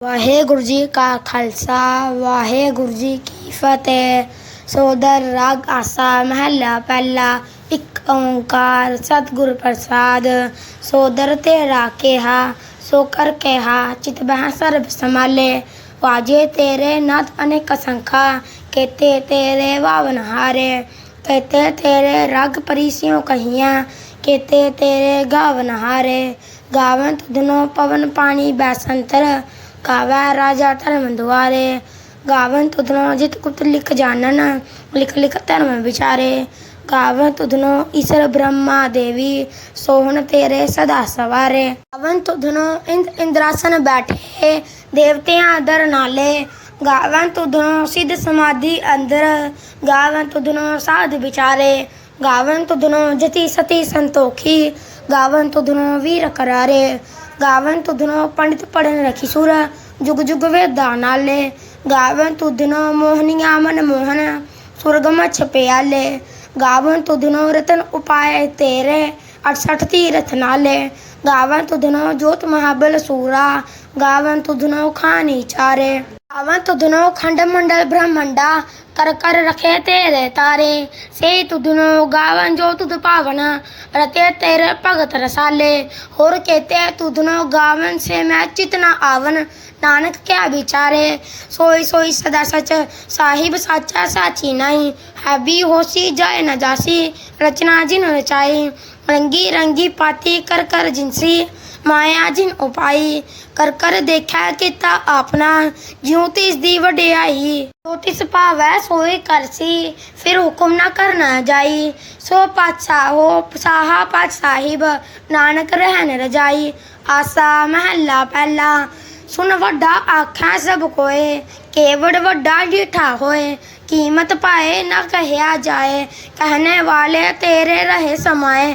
ਵਾਹਿਗੁਰੂ ਜੀ ਕਾ ਖਾਲਸਾ ਵਾਹਿਗੁਰੂ ਜੀ ਕੀ ਫਤਿਹ ਸੋਦਰ ਰਾਗ ਆਸਾ ਮਹੱਲਾ ਪਹਿਲਾ ਇੱਕ ਓੰਕਾਰ ਸਤਿਗੁਰ ਪ੍ਰਸਾਦ ਸੋਦਰ ਤੇਰਾ ਕਿਹਾ ਸੋ ਕਰ ਕਿਹਾ ਚਿਤ ਬਹਿ ਸਰਬ ਸਮਾਲੇ ਵਾਜੇ ਤੇਰੇ ਨਾਥ ਅਨੇਕ ਸੰਖਾ ਕੇਤੇ ਤੇਰੇ ਵਾਵਨ ਹਾਰੇ ਕੇਤੇ ਤੇਰੇ ਰਗ ਪਰੀਸਿਓ ਕਹੀਆਂ ਕੇਤੇ ਤੇਰੇ ਗਾਵਨ ਹਾਰੇ ਗਾਵਨ ਤੁਧਨੋ ਪਵਨ ਪਾਣੀ ਬੈਸੰਤਰ ਗਾਵੈ ਰਾਜਾ ਧਰਮ ਦੁਆਰੇ ਗਾਵਨ ਤੁਧਨੋ ਜਿਤ ਕੁਤ ਲਿਖ ਜਾਣਨ ਲਿਖ ਲਿਖ ਧਰਮ ਵਿਚਾਰੇ ਗਾਵਨ ਤੁਧਨੋ ਈਸ਼ਰ ਬ੍ਰਹਮਾ ਦੇਵੀ ਸੋਹਣ ਤੇਰੇ ਸਦਾ ਸਵਾਰੇ ਗਾਵਨ ਤੁਧਨੋ ਇੰਦ ਇੰਦਰਾਸਨ ਬੈਠੇ ਦੇਵਤਿਆਂ ਦਰ ਨਾਲੇ ਗਾਵਨ ਤੁਧਨੋ ਸਿੱਧ ਸਮਾਧੀ ਅੰਦਰ ਗਾਵਨ ਤੁਧਨੋ ਸਾਧ ਵਿਚਾਰੇ ਗਾਵਨ ਤੁਧਨੋ ਜਤੀ ਸਤੀ ਸੰਤੋਖੀ ਗਾਵਨ ਤੁਧਨੋ ਵੀਰ ਕਰਾਰੇ గావంతుదునో పండిత పడిన కిశోర జుగ జుగ వేదానాలే గావంతుదునో మోహనియామన మోహన ਸੁਰਗਮ ਛਪਿਆਲੇ ਗਾਵਨ ਤੁਧਨੋ ਰਤਨ ਉਪਾਏ ਤੇਰੇ। 68 ਤੀਰਥ ਨਾਲੇ। ਗਾਵਨ ਤੁਧਨੋ ਜੋਤ ਮਹਾਬਲ ਸੂਰਾ। ਗਾਵਨ ਤੁਧਨੋ ਖਾਨੀ ਚਾਰੇ। अवन तो दुनो खंड मंडल ब्रह्मंडा कर कर रखे तेरे तारे। से तु दुनो गावन जो तुद पावन, रते तेरे भगत रसाले। और कहते तु दुनो गावन से मैं चितना आवन, नानक क्या बिचारे। सोई सोई सदा सच, साहिब साचा साची नहीं। हैवी होशी जाए न जासी, रचना जिन रचाई। रंगी रंगी पाती कर कर जिनसी। ਜਿਨ ਉਪਾਈ ਕਰ ਕਰ ਦੇਖਿਆ ਕੀਤਾ ਆਪਣਾ ਜਿਉ ਤਿਸ ਦੀ ਵਡਿਆਈ ਜੋ ਤਿਸ ਭਾਵੈ ਸੋਈ ਕਰਸੀ ਫਿਰ ਹੁਕਮ ਨਾ ਕਰਨਾ ਜਾਈ ਸੋ ਪਾਤਸ਼ਾਹ ਹੋ ਸਾਹਾ ਪਾਤ ਸਾਹਿਬ ਨਾਨਕ ਰਹਿਣ ਰਜਾਈ ਆਸਾ ਮਹੱਲਾ ਪਹਿਲਾ ਸੁਨ ਵੱਡਾ ਆਖਾਂ ਸਭ ਕੋਏ ਕੇਵੜ ਵੱਡਾ ਡੀਠਾ ਹੋਏ ਕੀਮਤ ਪਾਏ ਨਾ ਕਹਿਆ ਜਾਏ कहने वाले तेरे रहे समाए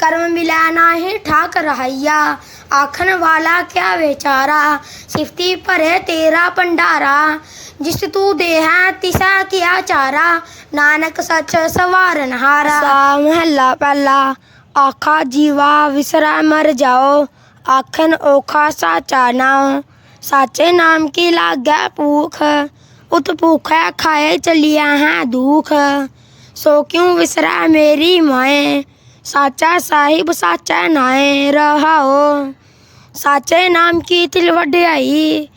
कर्म मिलाना है ठाक रहाइया आखन वाला क्या बेचारा? सिफ्ती पर है तेरा भंडारा। जिस तू दे तिसा क्या चारा। नानक सच सवार हारा महला पहला। आखा जीवा विसरा मर जाओ। आखन ओखा साचा नाओ। साचे नाम की लाग भूख। उत भूख खाए चलिया है दुख। सो क्यों विसरा मेरी माए? साचा साहिब साचा नाए रहाओ। साचे नाम की तिल वड्याई,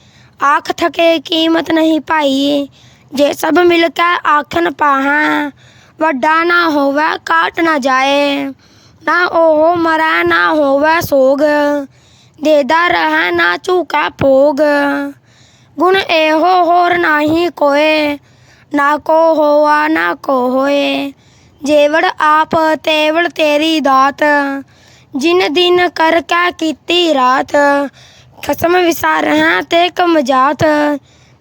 आँख थके कीमत नहीं पाई। जे सब मिलकर आखन पाहा, वड्डा ना होवे काट ना जाए। ना ओहो मरा ना होवे सोग, देदा रहा ना चूका भोग। गुण एहो होर नाही कोए, ना को होआ ना को होए। जेवड़ आप, तेवड़ तेरी दात। जिन दिन कर कै कीती रात। कसम विसार हैं ते कम जात।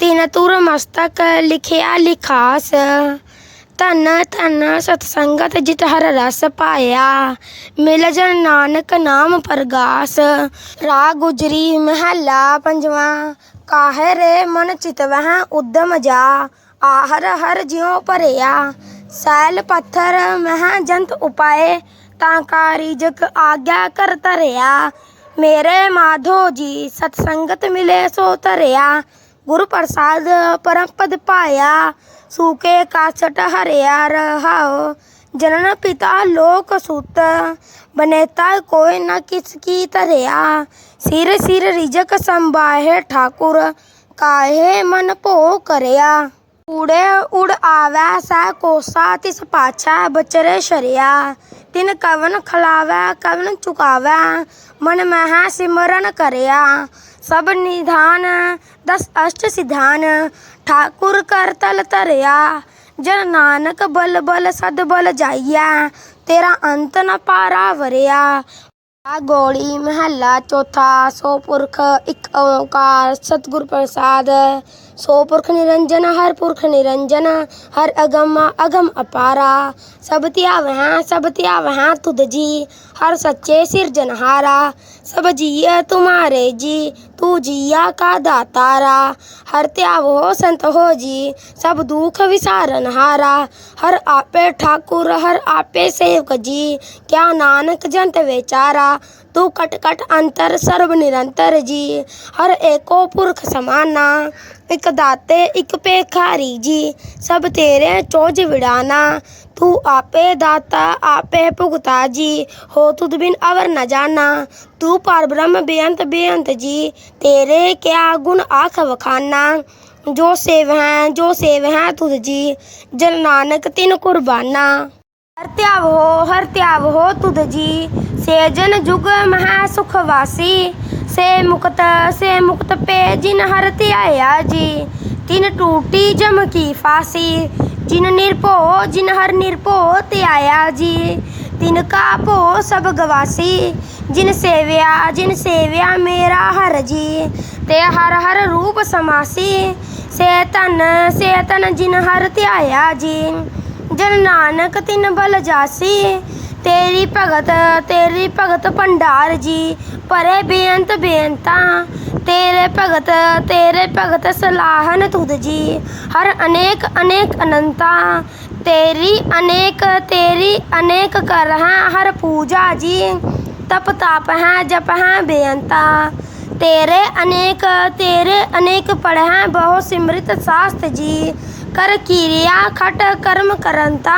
ਤਿਨ ਤੁਰ ਮਸਤਕ ਲਿਖਿਆ ਲਿਖਾਸ ਧਨ ਧਨ ਸਤ ਸੰਗਤ ਜਿਤ ਹਰ ਰਸ ਪਾਇਆ ਮਿਲ ਜਨ ਨਾਨਕ ਨਾਮ ਪ੍ਰਗਾਸ ਰਾ ਗੁਜਰੀ ਮਹੱਲਾ ਪੰਜਵਾ ਕਾਹੇ ਰੇ ਮਨ ਚਿਤ ਵਹਿ ਉਦਮ ਜਾ ਆਹਰ ਹਰ ਜਿਉ ਭਰਿਆ ਸੈਲ ਪੱਥਰ ਮਹਿ ਜੰਤ ਉਪਾਏ ਤਾਂ ਕਾ ਰਿਜਕ ਆਗਿਆ ਕਰ ਧਰਿਆ ਮੇਰੇ ਮਾਧੋ ਜੀ ਸਤ ਸੰਗਤ ਮਿਲੇ ਸੋ ਧਰਿਆ गुरु प्रसाद परम पद पाया, सूखे कासट हरिया रहा जनन पिता लोक सुत, बनेता कोई न किसकी तरया। सिर सिर रिजक संबाहे ठाकुर, काहे मन पो करया। उड़े उड़ आवै सा कोसा, तिस पाछा बचरे शरिया। ਤਿਨ ਕਵਨ ਖਲਾਵੈ, ਕਵਨ ਚੁਕਾਵੈ। ਮਨ ਮਹਿ ਸਿਮਰਨ ਕਰਿਆ। ਸਭ ਨਿਧਾਨ, ਦਸ ਅਸ਼ਟ ਸਿਧਾਨ। ਠਾਕੁਰ ਕਰ ਤਲ ਤਰਿਆ ਜਨ ਨਾਨਕ ਬਲ ਬਲ ਸਦ ਬਲ ਜਾਈਐ। ਤੇਰਾ ਅੰਤ ਨ ਪਾਰਾ ਵਰਿਆ। ਆ ਗੋੜੀ ਮਹੱਲਾ ਚੌਥਾ, ਸੋ ਪੁਰਖ ਇੱਕ ਓਕਾਰ, ਸਤਿਗੁਰ ਪ੍ਰਸਾਦ। सो पुरख निरंजन, हर पुरख निरंजन, हर अगम अगम अपारा। सब त्याव हैं, सब त्याव हैं तुद जी। हर सच्चे सिरजनहारा सब जिया तुम्हारे जी, तू जिया का दातारा। हर त्याव हो संत हो जी, सब दुख विसारन हारा। हर आपे ठाकुर, हर आपे सेवक जी, क्या नानक जंत बेचारा। तू कट कट अंतर, सर्व निरंतर जी, हर एको पुरख समाना। इक दाते इक पेखारी जी, सब तेरे चोज विड़ाना। ਤੂੰ ਆਪੇ ਦਾਤਾ, ਆਪੇ ਭੁਗਤਾ ਜੀ। ਹੋ ਤੁਧ ਬਿਨ ਅਵਰ ਨ ਜਾਣਾ। ਤੂੰ ਪਰ ਬ੍ਰਹਮ ਬੇਅੰਤ ਬੇਅੰਤ ਜੀ। ਤੇਰੇ ਕਿਆ ਗੁਣ ਆਖ ਵਖਾਨਾ। ਜੋ ਸੇਵ ਹੈ, ਜੋ ਸੇਵ ਹੈ ਤੁਧ ਜੀ। ਜਨ ਨਾਨਕ ਤਿਨ ਕੁਰਬਾਨਾ। ਹਰ ਧਿਆਵ ਹੋ, ਹਰ ਧਿਆਵ ਹੋ ਤੁਧ ਜੀ। से जन जुग महासुखवासी। से मुक्त से मुक्त पे जिन हरति आया जी। तिन टूटी जम की फांसी, जिन निरपो जिन हर निरपो ते आया जी। तिन का पो सब गवासी, जिन सेव्या जिन सेव्या मेरा हर जी। ते हर हर रूप समासी, से तन से तन जिन हर त्याया जी। जन नानक तिन बल जासी तेरी भगत तेरी भगत भंडार जी, परे बेअंत बेअंता। तेरे भगत तेरे भगत सलाहन तुद जी, हर अनेक अनेक अनंता। तेरी अनेक तेरी अनेक कर हैं हर पूजा जी, तप ताप हैं, जप हैं बेअंता। तेरे अनेक तेरे अनेक पढ़ हैं बहु सिमृत शास्त्र जी, कर क्रिया, खट कर्म करंता।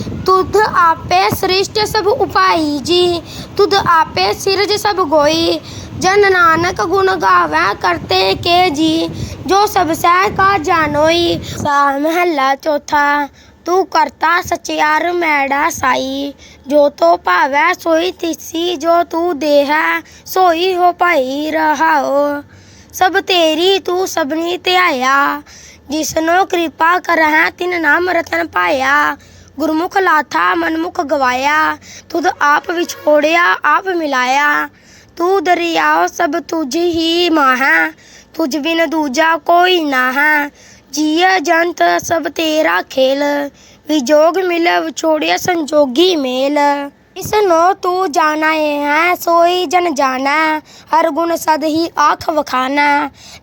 तुध आपे सृष्ट सब उपाई जी तुध आपे सिरज सब गोई जन नानक गुण गावै करते के जी जो सब सह का जानोई सा महला चौथा ਤੂੰ ਕਰਤਾ ਸਚਿਆਰ ਮੈੜਾ ਸਾਈ। ਜੋ ਤੋ ਭਾਵੈ ਸੋਈ ਤਿਸੀ, ਜੋ ਤੂੰ ਦੇਹੈ ਸੋਈ ਹੋ ਭਾਈ ਰਹਾਓ ਸਭ ਤੇਰੀ ਤੂੰ ਸਭਨੀ ਧਿਆਇਆ, ਜਿਸਨੋ ਕਿਰਪਾ ਕਰਹਿ ਤਿਨ ਨਾਮ ਰਤਨ ਪਾਇਆ। गुरमुख लाथा, मनमुख गवाया तुद आप विछोड़िया आप मिलाया। तू दरियाओ सब तुझ ही माह, तुझ बिन दूजा कोई ना है जिया जंत, सब तेरा खेल, विजोग मिल विछोड़िया संजोगी मेल। इसनो तू जाना है सोई जन जाना हर गुण सद ही आख वखाना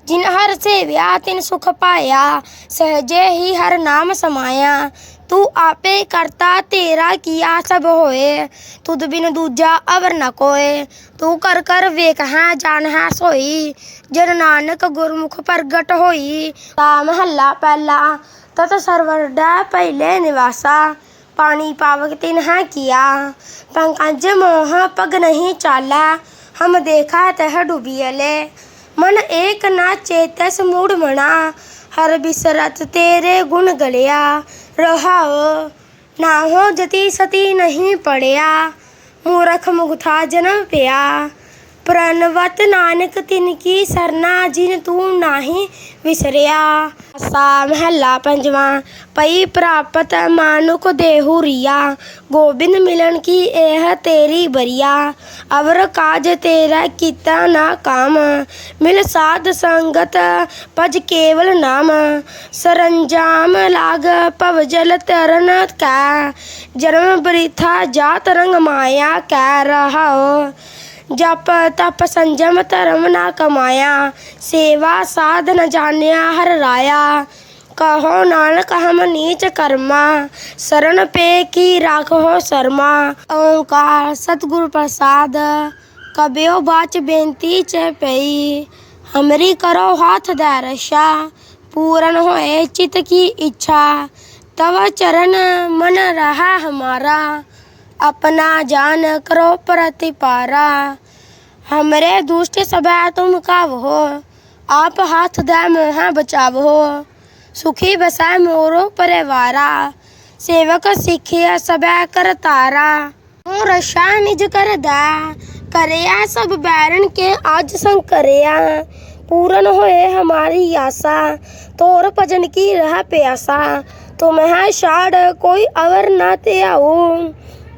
जिन हर से व्या ਤਿਨ ਸੁਖ ਪਾਇਆ सहजे ਹੀ ਹਰ ਨਾਮ ਸਮਾਇਆ। ਤੂੰ ਆਪੇ ਕਰਤਾ, ਤੇਰਾ ਕੀਆ ਸਭ ਹੋਏ। ਤੁਧ ਬਿਨ ਦੂਜਾ ਅਵਰ ਨ ਕੋਏ। ਤੂੰ ਕਰ ਕਰ ਵੇਖ ਹੈ, ਜਾਣ ਹੈ, ਸੋਈ। ਜਨ ਨਾਨਕ ਗੁਰਮੁਖ ਪ੍ਰਗਟ ਹੋਈ। ਤਾ ਮਹੱਲਾ ਪਹਿਲਾ, ਤਤ ਸਰਵਰ ਡੈ ਪਹਿਲੇ ਨਿਵਾਸਾ। पानी पावक तिन है किया पंकज मोह पग नहीं चाला हम देखा तह डूबियले मन एक ना चेतस मूड मना हर बिसरत तेरे गुण गलिया रहाओ ना हो जति सती नहीं पड़िया मूरख मुगथा जन्म पिया प्रणवत नानक तिनकी सरना जिन तू नाही विसरिया सा महला पंजवा पई प्राप्त मानुक देहू रिया गोबिंद मिलन की एह तेरी बरिया अवर काज तेरा किता ना काम मिल साध संगत पज केवल नाम सरंजाम लाग पव जल तरन कै जन्म वृथा जा तरंग माया कै रहा ਜਪ ਤਪ ਸੰਜਮ ਧਰਮ ਨਾ ਕਮਾਇਆ, ਸੇਵਾ ਸਾਧ ਨ ਜਾਣਿਆ ਹਰ ਰਾਇਆ। ਕਹੋ ਨਾਨਕ, ਹਮ ਨੀਚ ਕਰਮਾ, ਸ਼ਰਨ ਪੇ ਕੀ ਰਾਖੋ ਸਰਮਾ। ਓਕਾਰ ਸਤਿਗੁਰ ਪ੍ਰਸਾਦ, ਕਬਿਓ ਬਾਚ ਬੇਨਤੀ ਚ ਪਈ। ਹਮਰੀ ਕਰੋ ਹਾਥ ਦਾ ਰਸ਼ਾ, ਪੂਰਨ ਹੋਏ ਚਿਤ ਕੀ ਇੱਛਾ। ਤਵ ਚਰਨ ਮਨ ਰਹਾ ਹਮਾਰਾ अपना जान करो प्रतिपारा। हमरे दुष्ट सब तुम काव हो आप हाथ दे मोह बचाव हो सुखी बसाए मोरो परिवारा, सेवक सिखिया सब कर तारा। हूँ रशा निज कर दा, करिया सब बैरन के आज संग करिया पूर्ण होए हमारी आशा, तोर भजन की रह प्यासा। तुम है शाड़ कोई अवर न ते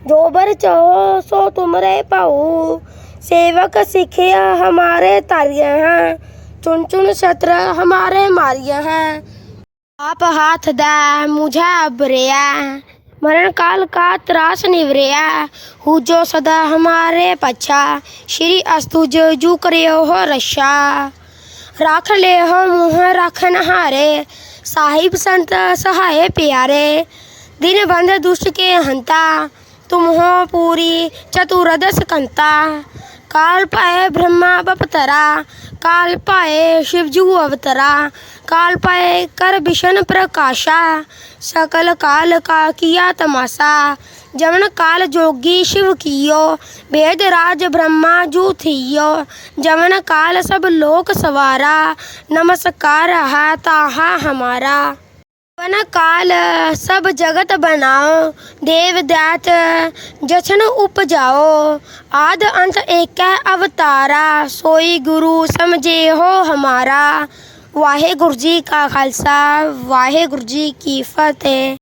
जोबर चाहो सो तुमरे पाओ सेवक सिखिया हमारे तारिया हैं। चुन चुन शत्र हमारे मारिया हैं। आप हाथ दे, मुझे अबरिया। मरण काल का त्रास निवरिया। हु जो सदा हमारे पछा श्री अस्तु जो जू करियो हो रशा राख ले हो मुँह राखन नहारे साहिब संत सहाय प्यारे। दिन बंद दुष्ट के हंता। तुम्हो पूरी चतुर्दश कंता। काल पाए ब्रह्मा बपतरा, काल पाए शिवजू अवतरा, काल पाए कर भीषण प्रकाशा। सकल काल का किया तमाशा जमन काल जोगी शिव कियो, भेद राज ब्रह्मा जू थियो। जमन काल सब लोक सवारा, नमस्कार है ताहा हमारा। ਪਨ ਕਾਲ, ਸਭ ਜਗਤ ਬਨਾਓ ਦੇਵ ਦੈਤ ਜਸ਼ਨ ਉਪਜਾਓ। ਆਦ ਅੰਤ ਏਕੈ ਅਵਤਾਰਾ, ਸੋਈ ਗੁਰੂ ਸਮਝੇ ਹੋ ਹਮਾਰਾ। ਵਾਹਿਗੁਰੂ ਜੀ ਕਾ ਖਾਲਸਾ, ਵਾਹਿਗੁਰੂ ਜੀ ਕੀ ਫਤਿਹ।